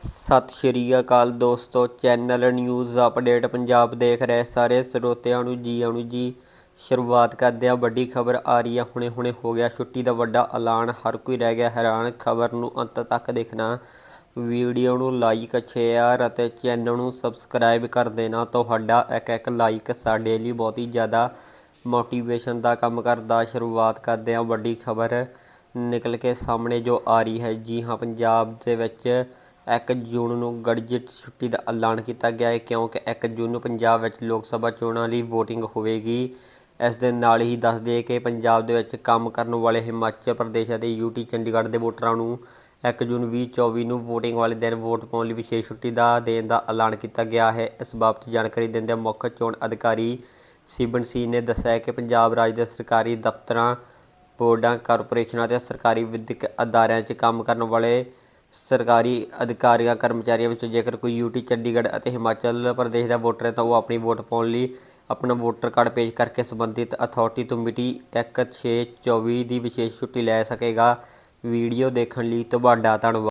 ਸਤਿ ਸ਼੍ਰੀ ਅਕਾਲ ਦੋਸਤੋ, channel news update Punjab ਦੇਖ ਰਹੇ ਸਾਰੇ ਸਰੋਤਿਆਂ ਨੂੰ ਜੀ ਆਣੂ ਜੀ। ਸ਼ੁਰੂਆਤ ਕਰਦੇ ਹਾਂ, ਵੱਡੀ ਖਬਰ ਆ ਰਹੀ ਹੈ ਹੁਣੇ ਹੁਣੇ ਹੋ ਗਿਆ, ਛੁੱਟੀ ਦਾ ਵੱਡਾ ਐਲਾਨ, ਹਰ ਕੋਈ ਰਹਿ ਗਿਆ ਹੈਰਾਨ, ਖਬਰ ਨੂੰ ਅੰਤ ਤੱਕ ਦੇਖਣਾ। ਵੀਡੀਓ ਨੂੰ ਲਾਈਕ, ਸ਼ੇਅਰ ਅਤੇ ਚੈਨਲ ਨੂੰ ਸਬਸਕ੍ਰਾਈਬ ਕਰ ਦੇਣਾ, ਤੁਹਾਡਾ ਇੱਕ ਇੱਕ ਲਾਈਕ ਸਾਡੇ ਲਈ ਬਹੁਤ ਹੀ ਜ਼ਿਆਦਾ ਮੋਟੀਵੇਸ਼ਨ ਦਾ ਕੰਮ ਕਰਦਾ। ਸ਼ੁਰੂਆਤ ਕਰਦੇ ਹਾਂ, ਵੱਡੀ ਖਬਰ ਨਿਕਲ ਕੇ ਸਾਹਮਣੇ ਜੋ ਆ ਰਹੀ ਹੈ, ਜੀ ਹਾਂ, ਪੰਜਾਬ ਦੇ ਵਿੱਚ 1 ਜੂਨ ਨੂੰ ਗੜਜਿਟ ਛੁੱਟੀ ਦਾ ਐਲਾਨ ਕੀਤਾ ਗਿਆ ਹੈ, ਕਿਉਂਕਿ 1 ਜੂਨ ਨੂੰ ਪੰਜਾਬ ਵਿੱਚ ਲੋਕ ਸਭਾ ਚੋਣਾਂ ਲਈ VOTING ਹੋਵੇਗੀ। ਇਸ ਦੇ ਨਾਲ ਹੀ ਦੱਸ ਦਈਏ ਕਿ ਪੰਜਾਬ ਦੇ ਵਿੱਚ ਕੰਮ ਕਰਨ ਵਾਲੇ ਹਿਮਾਚਲ ਪ੍ਰਦੇਸ਼ ਅਤੇ ਯੂਟੀ ਚੰਡੀਗੜ੍ਹ ਦੇ ਵੋਟਰਾਂ ਨੂੰ 1 ਜੂਨ 2024 ਨੂੰ VOTING ਵਾਲੇ ਦਿਨ ਵੋਟ ਪਾਉਣ ਲਈ ਵਿਸ਼ੇਸ਼ ਛੁੱਟੀ ਦਾ ਦੇਣ ਦਾ ਐਲਾਨ ਕੀਤਾ ਗਿਆ ਹੈ। ਇਸ ਬਾਬਤ ਜਾਣਕਾਰੀ ਦਿੰਦਿਆਂ ਮੁੱਖ ਚੋਣ ਅਧਿਕਾਰੀ ਸਿਬਨ ਸੀ ਨੇ ਦੱਸਿਆ ਕਿ ਪੰਜਾਬ ਰਾਜ ਦੇ ਸਰਕਾਰੀ ਦਫ਼ਤਰਾਂ, ਬੋਰਡਾਂ, ਕਾਰਪੋਰੇਸ਼ਨਾਂ ਅਤੇ ਸਰਕਾਰੀ ਵਿਦਿਅਕ ਅਦਾਰਿਆਂ 'ਚ ਕੰਮ ਕਰਨ ਵਾਲੇ ਸਰਕਾਰੀ ਅਧਿਕਾਰੀਆਂ, ਕਰਮਚਾਰੀਆਂ ਵਿੱਚੋਂ ਜੇਕਰ ਕੋਈ ਯੂਟੀ ਚੰਡੀਗੜ੍ਹ ਅਤੇ ਹਿਮਾਚਲ ਪ੍ਰਦੇਸ਼ ਦਾ ਵੋਟਰ ਹੈ ਤਾਂ ਉਹ ਆਪਣੀ ਵੋਟ ਪਾਉਣ ਲਈ ਆਪਣਾ ਵੋਟਰ ਕਾਰਡ ਪੇਸ਼ ਕਰਕੇ ਸੰਬੰਧਿਤ ਅਥਾਰਟੀ ਤੋਂ ਮਿਤੀ 1/6/24 ਦੀ ਵਿਸ਼ੇਸ਼ ਛੁੱਟੀ ਲੈ ਸਕੇਗਾ। ਵੀਡੀਓ ਦੇਖਣ ਲਈ ਤੁਹਾਡਾ ਧੰਨਵਾਦ।